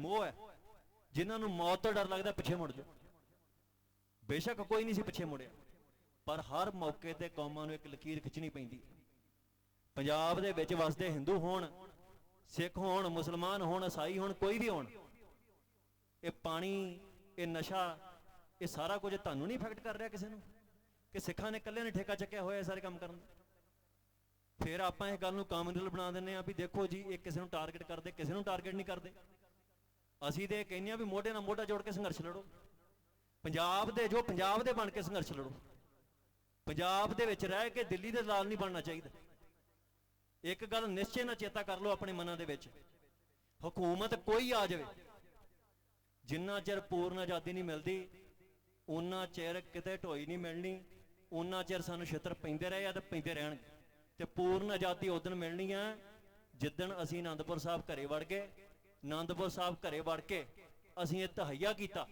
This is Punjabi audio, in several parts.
ਮੋਹ ਹੈ। ਜਿਨ੍ਹਾਂ ਨੂੰ ਮੌਤ ਤੋਂ ਡਰ ਲੱਗਦਾ, ਪਿੱਛੇ ਮੁੜ ਜਾਓ। ਬੇਸ਼ੱਕ ਕੋਈ ਨਹੀਂ ਸੀ ਪਿੱਛੇ ਮੁੜਿਆ। ਪਰ ਹਰ ਮੌਕੇ ਤੇ ਕੌਮਾਂ ਨੂੰ ਇੱਕ ਲਕੀਰ ਖਿੱਚਣੀ ਪੈਂਦੀ। ਪੰਜਾਬ ਦੇ ਵਿੱਚ ਵਸਦੇ ਹਿੰਦੂ ਹੋਣ, ਸਿੱਖ ਹੋਣ, ਮੁਸਲਮਾਨ ਹੋਣ ਈਸਾਈ ਹੋਣ, ਕੋਈ ਵੀ ਹੋਣ, ਇਹ ਪਾਣੀ, ਇਹ ਨਸ਼ਾ, ਇਹ ਸਾਰਾ ਕੁਝ ਤੁਹਾਨੂੰ ਨਹੀਂ ਇਫੈਕਟ ਕਰ ਰਿਹਾ ਕਿਸੇ ਨੂੰ? ਕਿ ਸਿੱਖਾਂ ਨੇ ਇਕੱਲੇ ਨੇ ਠੇਕਾ ਚੱਕਿਆ ਹੋਇਆ ਇਹ ਸਾਰੇ ਕੰਮ ਕਰਨ ਦਾ? ਫਿਰ ਆਪਾਂ ਇਹ ਗੱਲ ਨੂੰ ਕਾਮਨਲ ਬਣਾ ਦਿੰਨੇ ਆ ਵੀ ਦੇਖੋ ਜੀ, ਇਹ ਕਿਸੇ ਨੂੰ ਟਾਰਗੇਟ ਕਰਦੇ, ਕਿਸੇ ਨੂੰ ਟਾਰਗੇਟ ਨਹੀਂ ਕਰਦੇ। ਅਸੀਂ ਤੇ ਇਹ ਕਹਿੰਦੇ ਆ ਵੀ ਮੋਢੇ ਨਾਲ ਮੋਢਾ ਜੋੜ ਕੇ ਸੰਘਰਸ਼ ਲੜੋ। ਪੰਜਾਬ ਦੇ ਜੋ ਪੰਜਾਬ ਦੇ ਬਣ ਕੇ ਸੰਘਰਸ਼ ਲੜੋ। ਪੰਜਾਬ ਦੇ ਵਿੱਚ ਰਹਿ ਕੇ ਦਿੱਲੀ ਦੇ ਲਾਲ ਨਹੀਂ ਬਣਨਾ ਚਾਹੀਦਾ। ਇੱਕ ਗੱਲ ਨਿਸ਼ਚੈ ਨਾਲ ਚੇਤਾ ਕਰ ਲਓ ਆਪਣੇ ਮਨਾਂ ਦੇ ਵਿੱਚ। ਹਕੂਮਤ ਕੋਈ ਆ ਜਾਵੇ, ਜਿੰਨਾ ਚਿਰ ਪੂਰਨ ਆਜ਼ਾਦੀ ਨਹੀਂ ਮਿਲਦੀ ਉਹਨਾਂ ਚਿਰ ਕਿਤੇ ਢੋਈ ਨਹੀਂ ਮਿਲਣੀ ਉਹਨਾਂ ਚਿਰ ਸਾਨੂੰ ਛਿੱਤਰ ਪੈਂਦੇ ਰਹੇ ਆ ਤੇ ਪੈਂਦੇ ਰਹਿਣਗੇ। ਤੇ ਪੂਰਨ ਆਜ਼ਾਦੀ ਉਦੋਂ ਮਿਲਣੀ ਆ ਜਿੱਦਣ ਅਸੀਂ ਆਨੰਦਪੁਰ ਸਾਹਿਬ ਘਰੇ ਵੜ ਗਏ ਆਨੰਦਪੁਰ ਸਾਹਿਬ ਘਰੇ ਵੜ ਕੇ ਅਸੀਂ ਇਹ ਤਹਈਆ ਕੀਤਾ।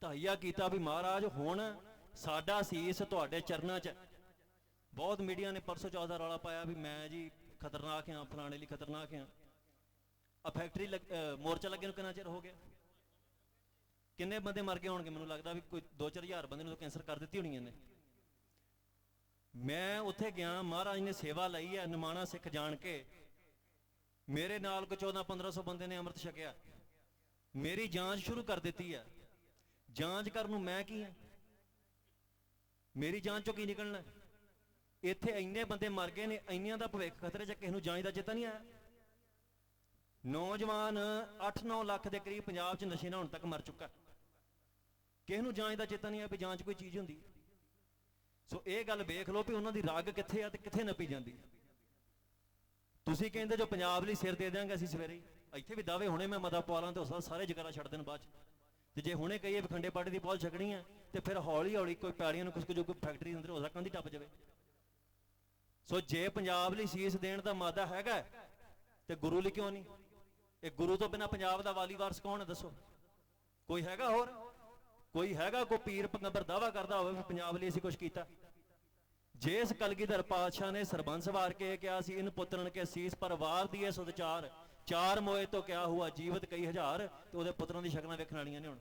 ਤਹਈਆ ਕੀਤਾ ਵੀ ਮਹਾਰਾਜ, ਹੁਣ ਸਾਡਾ ਸੀਸ ਤੁਹਾਡੇ ਚਰਨਾਂ 'ਚ। ਬਹੁਤ ਮੀਡੀਆ ਨੇ ਪਰਸੋਂ ਚੌਥ ਦਾ ਰੌਲਾ ਪਾਇਆ ਵੀ ਮੈਂ ਜੀ ਖਤਰਨਾਕ ਹਾਂ, ਫਲਾਣੇ ਲਈ ਖਤਰਨਾਕ ਹਾਂ। ਆ ਫੈਕਟਰੀ ਲੱਗ- ਮੋਰਚਾ ਲੱਗੇ ਨੂੰ ਕਿੰਨਾ ਚਿਰ ਹੋ ਗਿਆ? ਕਿੰਨੇ ਬੰਦੇ ਮਰ ਗਏ ਹੋਣਗੇ? ਮੈਨੂੰ ਲੱਗਦਾ ਵੀ ਕੋਈ 2-4000 ਬੰਦੇ ਨੂੰ ਤਾਂ ਕੈਂਸਰ ਕਰ ਦਿੱਤੀ ਹੋਣੀ ਇਹਨੇ। ਮੈਂ ਉੱਥੇ ਗਿਆ, ਮਹਾਰਾਜ ਨੇ ਸੇਵਾ ਲਈ ਹੈ, ਨਿਮਾਣਾ ਸਿੱਖ ਜਾਣ ਕੇ ਮੇਰੇ ਨਾਲ ਕੋ 14-1500 ਬੰਦੇ ਨੇ ਅੰਮ੍ਰਿਤ ਛਕਿਆ। ਮੇਰੀ ਜਾਂਚ ਸ਼ੁਰੂ ਕਰ ਦਿੱਤੀ ਹੈ ਜਾਂਚ ਕਰਨ ਨੂੰ ਮੈਂ ਕੀ ਹਾਂ ਮੇਰੀ ਜਾਂਚ ਚੋਂ ਕੀ ਨਿਕਲਣਾ? ਇੱਥੇ ਇੰਨੇ ਬੰਦੇ ਮਰ ਗਏ ਨੇ, ਇੰਨਿਆਂ ਦਾ ਭਵਿੱਖ ਖਤਰੇ 'ਚ ਕਿਸੇ ਨੂੰ ਜਾਂਚ ਦਾ ਚੇਤਾ ਨਹੀਂ ਆਇਆ? ਨੌਜਵਾਨ 8-9 ਲੱਖ ਦੇ ਕਰੀਬ ਪੰਜਾਬ 'ਚ ਨਸ਼ੇ ਨਾਲ ਹੁਣ ਤੱਕ ਮਰ ਚੁੱਕਾ। ਕਿਸੇ ਨੂੰ ਜਾਂਚ ਦਾ ਚੇਤਾ ਨਹੀਂ ਆਇਆ ਵੀ ਜਾਂਚ ਕੋਈ ਚੀਜ਼ ਹੁੰਦੀ। ਸੋ ਇਹ ਗੱਲ ਵੇਖ ਲਓ ਵੀ ਉਹਨਾਂ ਦੀ ਰਗ ਕਿੱਥੇ ਆ ਤੇ ਕਿੱਥੇ ਨੱਪੀ ਜਾਂਦੀ। ਹੈ। ਤੁਸੀਂ ਕਹਿੰਦੇ ਜੋ ਪੰਜਾਬ ਲਈ ਸਿਰ ਦੇ ਦਿਆਂਗੇ ਅਸੀਂ ਸਵੇਰੇ ਇੱਥੇ ਵੀ ਦਾਅਵੇ ਹੁਣੇ ਮੈਂ ਮਤਾ ਪਵਾ ਲਾਂ ਤੇ ਉਸ ਸਾਰੇ ਜਗਰਾ ਛੱਡ ਦੇਣ ਬਾਅਦ ਚ। ਤੇ ਜੇ ਹੁਣੇ ਕਹੀਏ ਖੰਡੇ ਪਾਰਟੀ ਦੀ ਪੌਲ ਛਕਣੀ ਆ, ਤੇ ਫਿਰ ਹੌਲੀ ਹੌਲੀ ਕੋਈ ਪੈੜੀਆਂ ਨੂੰ ਕੁਝ ਕੁ ਜੋ ਕੋਈ ਫੈਕਟਰੀ ਅੰਦਰ ਹੋ ਸਕਦੀ ਟੱਪ ਜਾਵੇ। ਸੋ ਜੇ ਪੰਜਾਬ ਲਈ ਸੀਸ ਦੇਣ ਦਾ ਮਾਦਾ ਹੈਗਾ, ਤੇ ਗੁਰੂ ਲਈ ਕਿਉਂ ਨਹੀਂ? ਇਹ ਗੁਰੂ ਤੋਂ ਬਿਨਾ ਪੰਜਾਬ ਦਾ ਵਾਲੀ ਵਾਰਸ ਕੌਣ ਹੈ ਦੱਸੋ? ਕੋਈ ਹੈਗਾ ਹੋਰ? ਕੋਈ ਹੈਗਾ ਕੋਈ ਪੀਰ ਪੰਗੰਬਰ ਦਾਵਾ ਕਰਦਾ ਹੋਵੇ ਵੀ ਪੰਜਾਬ ਲਈ ਅਸੀਂ ਕੁਝ ਕੀਤਾ? ਜੇ ਇਸ ਕਲਗੀਧਰ ਪਾਤਸ਼ਾਹ ਨੇ ਸਰਬੰਸ ਵਾਰ ਕੇ ਕਿਹਾ ਸੀ, ਇਨ ਪੁੱਤਰਨ ਕੇ ਸੀਸ ਪਰ ਵਾਰ ਦੀਏ ਸੁਦਚਾਰ ਚਾਰ ਮੋਏ ਤੋਂ ਕਿਹਾ ਹੁਆ ਜੀਵਤ ਕਈ ਹਜ਼ਾਰ ਤੇ ਉਹਦੇ ਪੁੱਤਰਾਂ ਦੀ ਸ਼ਕਲਾਂ ਵੇਖਣ ਵਾਲੀਆਂ ਨੇ ਹੁਣ।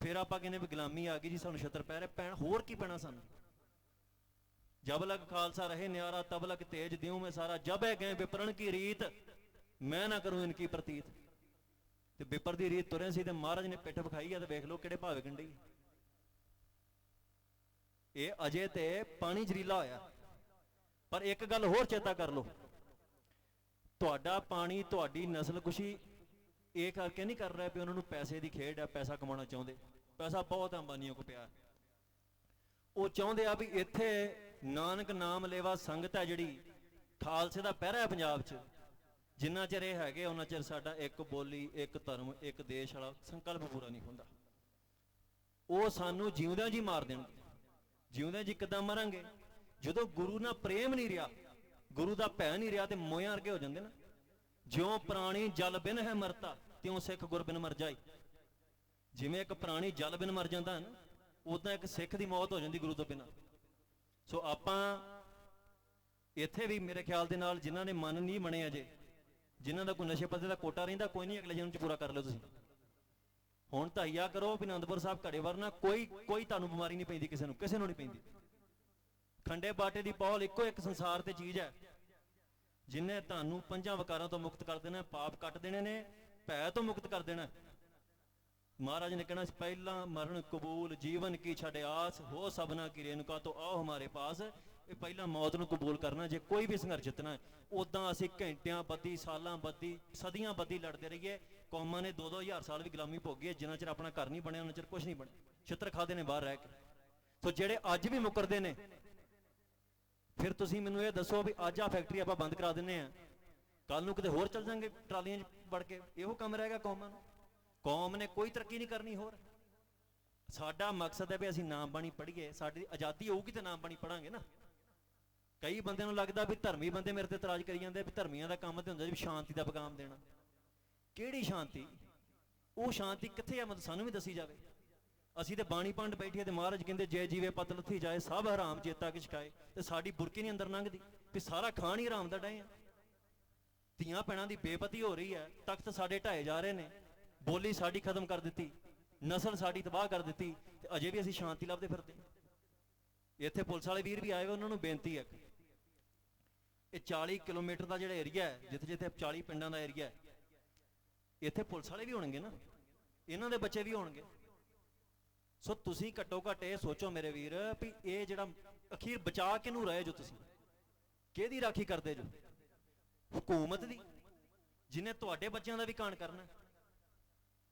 ਫਿਰ ਆਪਾਂ ਕਹਿੰਦੇ ਵੀ ਗੁਲਾਮੀ ਆ ਗਈ ਜੀ, ਸਾਨੂੰ ਛਤਰ ਪੈ ਰਿਹਾ ਪੈਣ ਹੋਰ ਕੀ ਪੈਣਾ ਸਾਨੂੰ? ਜਬ ਲਗ ਖਾਲਸਾ ਰਹੇ ਨਿਆਰਾ, ਤਬ ਲਗ ਤੇਜ ਦਿਉ ਮੈਂ ਸਾਰਾ, ਜਬ ਹੈ ਗਏ ਵਿਪਰਣ ਕੀ ਰੀਤ, ਮੈਂ ਨਾ ਕਰੂੰ ਇਨਕੀ ਪ੍ਰਤੀਤ। ਤੇ ਵਿਪਰ ਦੀ ਰੀਤ ਤੁਰੇ ਸੀ ਤੇ ਮਹਾਰਾਜ ਨੇ ਪਿੱਠ ਵਿਖਾਈ ਆ ਤੇ ਵੇਖ ਲਓ ਕਿਹੜੇ ਭਾਵੇ ਗੰਢੀ ਇਹ ਅਜੇ ਤੇ ਪਾਣੀ ਜ਼ਰੀਲਾ ਹੋਇਆ। ਪਰ ਇੱਕ ਗੱਲ ਹੋਰ ਚੇਤਾ ਕਰ ਲਓ। ਤੁਹਾਡਾ ਪਾਣੀ, ਤੁਹਾਡੀ ਨਸਲਕੁਸ਼ੀ ਇਹ ਕਰਕੇ ਨਹੀਂ ਕਰ ਰਿਹਾ ਵੀ ਉਹਨਾਂ ਨੂੰ ਪੈਸੇ ਦੀ ਖੇਡ ਆ, ਪੈਸਾ ਕਮਾਉਣਾ ਚਾਹੁੰਦੇ। ਪੈਸਾ ਬਹੁਤ ਅੰਬਾਨੀਆਂ ਕੋ ਪਿਆ ਉਹ ਚਾਹੁੰਦੇ ਆ ਵੀ ਇੱਥੇ ਨਾਨਕ ਨਾਮ ਲੇਵਾ ਸੰਗਤ ਹੈ ਜਿਹੜੀ ਖਾਲਸੇ ਦਾ ਪਹਿਰਾ ਹੈ ਪੰਜਾਬ 'ਚ। ਜਿੰਨਾ ਚਿਰ ਇਹ ਹੈਗੇ ਉਹਨਾਂ ਚਿਰ ਸਾਡਾ ਇੱਕ ਬੋਲੀ, ਇੱਕ ਧਰਮ, ਇੱਕ ਦੇਸ਼ ਵਾਲਾ ਸੰਕਲਪ ਪੂਰਾ ਨਹੀਂ ਹੁੰਦਾ। ਉਹ ਸਾਨੂੰ ਜਿਉਂਦਿਆਂ ਜੀ ਮਾਰ ਦੇਣਗੇ। ਜਿਉਂਦਿਆਂ ਜੀ ਕਿਦਾਂ ਮਰਾਂਗੇ? ਜਦੋਂ ਗੁਰੂ ਨਾਲ ਪ੍ਰੇਮ ਨਹੀਂ ਰਿਹਾ, ਗੁਰੂ ਦਾ ਭੈ ਨਹੀਂ ਰਿਹਾ ਤੇ ਮੋਇਆਂ ਵਰਗੇ ਹੋ ਜਾਂਦੇ ਨਾ। ਜਿਉਂ ਪ੍ਰਾਣੀ ਜਲ ਬਿਨ ਹੈ ਮਰਤਾ, ਤਿਉਂ ਸਿੱਖ ਗੁਰ ਬਿਨ ਮਰ ਜਾਈ। ਜਿਵੇਂ ਇੱਕ ਪ੍ਰਾਣੀ ਜਲ ਬਿਨ ਮਰ ਜਾਂਦਾ ਹੈ ਨਾ ਉਦਾਂ ਇੱਕ ਸਿੱਖ ਦੀ ਮੌਤ ਹੋ ਜਾਂਦੀ ਗੁਰੂ ਤੋਂ ਬਿਨਾਂ। ਸੋ ਆਪਾਂ ਇੱਥੇ ਵੀ ਮੇਰੇ ਖਿਆਲ ਦੇ ਨਾਲ ਜਿਨ੍ਹਾਂ ਨੇ ਮਨ ਨਹੀਂ ਬਣੇ ਅਜੇ ਜਿਨ੍ਹਾਂ ਦਾ ਕੋਈ ਨਸ਼ੇ ਪੱਤੇ ਦਾ ਕੋਟਾ ਰਹਿੰਦਾ, ਕੋਈ ਨਹੀਂ ਅਗਲੇ ਜਨਮ ਚ ਪੂਰਾ ਕਰ ਲਿਓ ਤੁਸੀਂ। ਹੁਣ ਧਈਆ ਕਰੋ ਵੀ ਆਨੰਦਪੁਰ ਸਾਹਿਬ ਘੜੇ ਵਰਨਾ ਕੋਈ ਕੋਈ ਤੁਹਾਨੂੰ ਬਿਮਾਰੀ ਨਹੀਂ ਪੈਂਦੀ ਕਿਸੇ ਨੂੰ ਕਿਸੇ ਨੂੰ ਨਹੀਂ ਪੈਂਦੀ। ਖੰਡੇ ਬਾਟੇ ਦੀ ਪੌਲ ਇੱਕੋ ਇੱਕ ਸੰਸਾਰ ਤੇ ਚੀਜ਼ ਹੈ। ਜਿਨੇ ਤੁਹਾਨੂੰ ਪੰਜਾਂ ਵਿਕਾਰਾਂ ਤੋਂ ਮੁਕਤ ਕਰ ਦੇਣਾ, ਪਾਪ ਕੱਟ ਦੇਣੇ ਨੇ, ਭੈ ਤੋਂ ਮੁਕਤ ਕਰ ਦੇਣਾ। ਮਹਾਰਾਜ ਨੇ ਕਹਿਣਾ ਪਹਿਲਾਂ ਮਰਨ ਕਬੂਲ, ਜੀਵਨ ਕੀ ਛੱਡ ਆਸ, ਹੋ ਸਭਨਾ ਕੀ ਰੇਨੁਕਾ ਤੋਂ ਆਓ ਹਮਾਰੇ ਪਾਸ। ਇਹ ਪਹਿਲਾਂ ਮੌਤ ਨੂੰ ਕਬੂਲ ਕਰਨਾ, ਜੇ ਕੋਈ ਵੀ ਸੰਘਰਸ਼ ਜਿੱਤਣਾ ਹੈ ਉਦਾਂ ਅਸੀਂ ਘੰਟਿਆਂ ਬੱਦੀ ਸਾਲਾਂ ਬੱਦੀ ਸਦੀਆਂ ਬੱਦੀ ਲੜਦੇ ਰਹੀਏ। ਕੌਮਾਂ ਨੇ 2-2000 ਸਾਲ ਵੀ ਗੁਲਾਮੀ ਭੋਗੀ ਹੈ ਜਿੰਨਾ ਚਿਰ ਆਪਣਾ ਘਰ ਨਹੀਂ ਬਣਿਆ, ਉਹਨਾਂ ਚਿਰ ਕੁਝ ਨਹੀਂ ਬਣਿਆ। ਛਿੱਤਰ ਖਾਦੇ ਨੇ ਬਾਹਰ ਰਹਿ ਕੇ। ਸੋ ਜਿਹੜੇ ਅੱਜ ਵੀ ਮੁਕਰਦੇ ਨੇ, ਫਿਰ ਤੁਸੀਂ ਮੈਨੂੰ ਇਹ ਦੱਸੋ ਵੀ ਅੱਜ ਆ ਫੈਕਟਰੀ ਆਪਾਂ ਬੰਦ ਕਰਾ ਦਿੰਨੇ ਆ ਕੱਲ ਨੂੰ ਕਿਤੇ ਹੋਰ ਚੱਲ ਜਾਾਂਗੇ, ਟਰਾਲੀਆਂ 'ਚ ਵੜ ਕੇ। ਇਹੋ ਕੰਮ ਰਹਿ ਗਿਆ ਕੌਮਾਂ ਨੂੰ। ਕੌਮ ਨੇ ਕੋਈ ਤਰੱਕੀ ਨਹੀਂ ਕਰਨੀ ਹੋਰ। ਸਾਡਾ ਮਕਸਦ ਹੈ ਵੀ ਅਸੀਂ ਨਾਮ ਬਾਣੀ ਪੜ੍ਹੀਏ। ਸਾਡੀ ਆਜ਼ਾਦੀ ਹੋਊਗੀ ਤੇ ਨਾਮ ਬਾਣੀ ਪੜਾਂਗੇ ਨਾ। ਕਈ ਬੰਦਿਆਂ ਨੂੰ ਲੱਗਦਾ ਵੀ ਧਰਮੀ ਬੰਦੇ ਮੇਰੇ ਤੇ ਇਤਰਾਜ਼ ਕਰੀ ਜਾਂਦੇ ਵੀ ਧਰਮੀਆਂ ਦਾ ਕੰਮ ਤੇ ਹੁੰਦਾ ਜੀ ਵੀ ਸ਼ਾਂਤੀ ਦਾ ਪੈਗਾਮ ਦੇਣਾ। ਕਿਹੜੀ ਸ਼ਾਂਤੀ? ਉਹ ਸ਼ਾਂਤੀ ਕਿੱਥੇ ਆ? ਮਤਲਬ ਸਾਨੂੰ ਵੀ ਦੱਸੀ ਜਾਵੇ। ਅਸੀਂ ਤੇ ਬਾਣੀ ਪੰਡ ਬੈਠੀਏ ਤੇ ਮਹਾਰਾਜ ਕਹਿੰਦੇ ਜੈ ਜੀਵੇ ਪਤ ਲੱਥੀ ਜਾਏ ਸਭ ਹਰਾਮ ਚੇਤਾ ਕਿ ਛਕਾਏ ਤੇ ਸਾਡੀ ਬੁਰਕੀ ਨਹੀਂ ਅੰਦਰ ਲੰਘਦੀ ਵੀ ਸਾਰਾ ਖਾਣ ਹੀ ਹਰਾਮ ਦਾ ਡਏ ਆ। ਧੀਆਂ ਭੈਣਾਂ ਦੀ ਬੇਪਤੀ ਹੋ ਰਹੀ ਹੈ ਤਖਤ ਸਾਡੇ ਢਾਏ ਜਾ ਰਹੇ ਨੇ ਬੋਲੀ ਸਾਡੀ ਖਤਮ ਕਰ ਦਿੱਤੀ ਨਸਲ ਸਾਡੀ ਤਬਾਹ ਕਰ ਦਿੱਤੀ ਤੇ ਅਜੇ ਵੀ ਅਸੀਂ ਸ਼ਾਂਤੀ ਲੱਭਦੇ ਫਿਰਦੇ ਇੱਥੇ ਪੁਲਿਸ ਵਾਲੇ ਵੀਰ ਵੀ ਆਏ ਹੋਏ, ਉਹਨਾਂ ਨੂੰ ਬੇਨਤੀ ਹੈ। ਇਹ 40 ਕਿਲੋਮੀਟਰ ਦਾ ਜਿਹੜਾ ਏਰੀਆ ਹੈ, ਜਿੱਥੇ ਜਿੱਥੇ 40 ਪਿੰਡਾਂ ਦਾ ਏਰੀਆ ਹੈ, ਇੱਥੇ ਪੁਲਿਸ ਵਾਲੇ ਵੀ ਹੋਣਗੇ ਨਾ। ਇਹਨਾਂ ਦੇ ਬੱਚੇ ਵੀ ਹੋਣਗੇ। ਸੋ ਤੁਸੀਂ ਘੱਟੋ ਘੱਟ ਇਹ ਸੋਚੋ ਮੇਰੇ ਵੀਰ ਵੀ ਇਹ ਜਿਹੜਾ ਅਖੀਰ ਬਚਾ ਕਿਹਨੂੰ ਰਹੇ ਜੋ ਤੁਸੀਂ? ਕਿਹਦੀ ਰਾਖੀ ਕਰਦੇ ਜੋ? ਹਕੂਮਤ ਦੀ, ਜਿਨੇ ਤੁਹਾਡੇ ਬੱਚਿਆਂ ਦਾ ਵੀ ਕਾਣ ਕਰਨਾ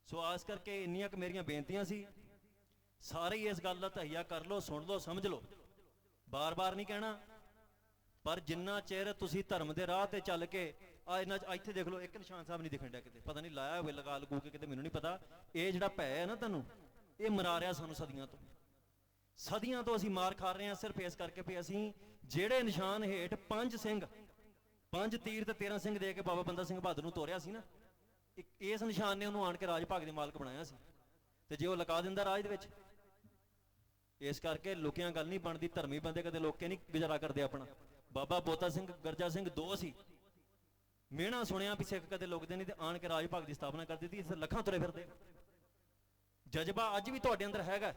ਸੋ ਆਸ ਕਰਕੇ ਇੰਨੀਆਂ ਕੁ ਮੇਰੀਆਂ ਬੇਨਤੀਆਂ ਸੀ। ਸਾਰੇ ਇਸ ਗੱਲ ਦਾ ਤਹਈਆ ਕਰ ਲਓ, ਸੁਣ ਲਓ, ਸਮਝ ਲਓ। ਬਾਰ-ਬਾਰ ਨਹੀਂ ਕਹਿਣਾ। ਪਰ ਜਿੰਨਾ ਚਿਰ ਤੁਸੀਂ ਧਰਮ ਦੇ ਰਾਹ ਤੇ ਚੱਲ ਕੇ, ਆ ਇਹਨਾਂ ਇੱਥੇ ਦੇਖ ਲਓ, ਇੱਕ ਨਿਸ਼ਾਨ ਸਾਹਿਬ ਨਹੀਂ ਦਿਖਣ ਡਿਆ ਕਿਤੇ। ਪਤਾ ਨਹੀਂ ਲਾਇਆ ਹੋਵੇ, ਲਗਾ ਲਗੂ ਕੇ ਕਿਤੇ, ਮੈਨੂੰ ਨਹੀਂ ਪਤਾ। ਇਹ ਜਿਹੜਾ ਭੈ ਹੈ ਨਾ ਤੁਹਾਨੂੰ ਇਹ ਮਰਾ ਰਿਹਾ ਸਾਨੂੰ ਸਦੀਆਂ ਤੋਂ। ਸਦੀਆਂ ਤੋਂ ਅਸੀਂ ਮਾਰ ਖਾ ਰਹੇ ਹਾਂ ਸਿਰਫ ਇਸ ਕਰਕੇ ਵੀ ਅਸੀਂ ਜਿਹੜੇ ਨਿਸ਼ਾਨ ਹੇਠ ਪੰਜ ਸਿੰਘ, ਪੰਜ ਤੀਰ ਤੇ 13 ਸਿੰਘ ਦੇ ਕੇ ਬਾਬਾ ਬੰਦਾ ਸਿੰਘ ਬਹਾਦਰ ਨੂੰ ਤੋਰਿਆ ਸੀ ਨਾ, ਇੱਕ ਇਸ ਨਿਸ਼ਾਨ ਨੇ ਉਹਨੂੰ ਆਣ ਕੇ ਰਾਜ ਭਾਗ ਦੇ ਮਾਲਕ ਬਣਾਇਆ ਸੀ। ਤੇ ਜੇ ਉਹ ਲਗਾ ਦਿੰਦਾ ਰਾਜ ਦੇ ਵਿੱਚ, ਇਸ ਕਰਕੇ ਲੁਕਿਆਂ ਗੱਲ ਨਹੀਂ ਬਣਦੀ, ਧਰਮੀ ਬੰਦੇ ਕਦੇ ਲੋਕੇ ਨਹੀਂ ਗੁਜ਼ਾਰਾ ਕਰਦੇ ਆਪਣਾ। ਬਾਬਾ ਬੋਤਾ ਸਿੰਘ, ਗਰਜਾ ਸਿੰਘ ਦੋ ਸੀ। ਮਿਹਣਾ ਸੁਣਿਆ ਵੀ ਸਿੱਖ ਕਦੇ ਲੁਕਦੇ ਨਹੀਂ ਤੇ ਆਣ ਕੇ ਰਾਜ ਭਾਗ ਦੀ ਸਥਾਪਨਾ ਕਰ ਦਿੱਤੀ ਇਸ ਲੱਖਾਂ ਤੁਰੇ ਫਿਰਦੇ। ਜਜ਼ਬਾ ਅੱਜ ਵੀ ਤੁਹਾਡੇ ਅੰਦਰ ਹੈਗਾ।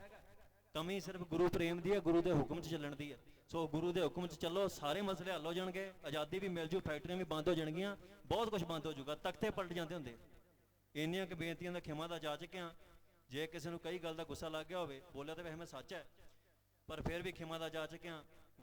ਕਮੀ ਸਿਰਫ ਗੁਰੂ ਪ੍ਰੇਮ ਦੀ ਹੈ, ਗੁਰੂ ਦੇ ਹੁਕਮ 'ਚ ਚੱਲਣ ਦੀ ਹੈ। ਸੋ ਗੁਰੂ ਦੇ ਹੁਕਮ 'ਚ ਚੱਲੋ, ਸਾਰੇ ਮਸਲੇ ਹੱਲ ਹੋ ਜਾਣਗੇ, ਆਜ਼ਾਦੀ ਵੀ ਮਿਲ ਜੂ, ਫੈਕਟਰੀਆਂ ਵੀ ਬੰਦ ਹੋ ਜਾਣਗੀਆਂ, ਬਹੁਤ ਕੁਝ ਬੰਦ ਹੋ ਜਾਊਗਾ, ਤਖਤੇ ਪਲਟ ਜਾਂਦੇ ਹੁੰਦੇ। ਇੰਨੀਆਂ ਕਿ ਬੇਨਤੀਆਂ ਦਾ ਖਿਮਾ ਦਾ ਜਾ ਚੁੱਕਿਆ ਜੇ ਕਿਸੇ ਨੂੰ ਕਈ ਗੱਲ ਦਾ ਗੁੱਸਾ ਲੱਗ ਗਿਆ ਹੋਵੇ, ਬੋਲਿਆ ਤਾਂ ਵੈਸੇ ਮੈਂ ਸੱਚ ਹੈ, ਪਰ ਫਿਰ ਵੀ ਖਿਮਾ ਦਾ ਜਾ ਚੁੱਕਿਆ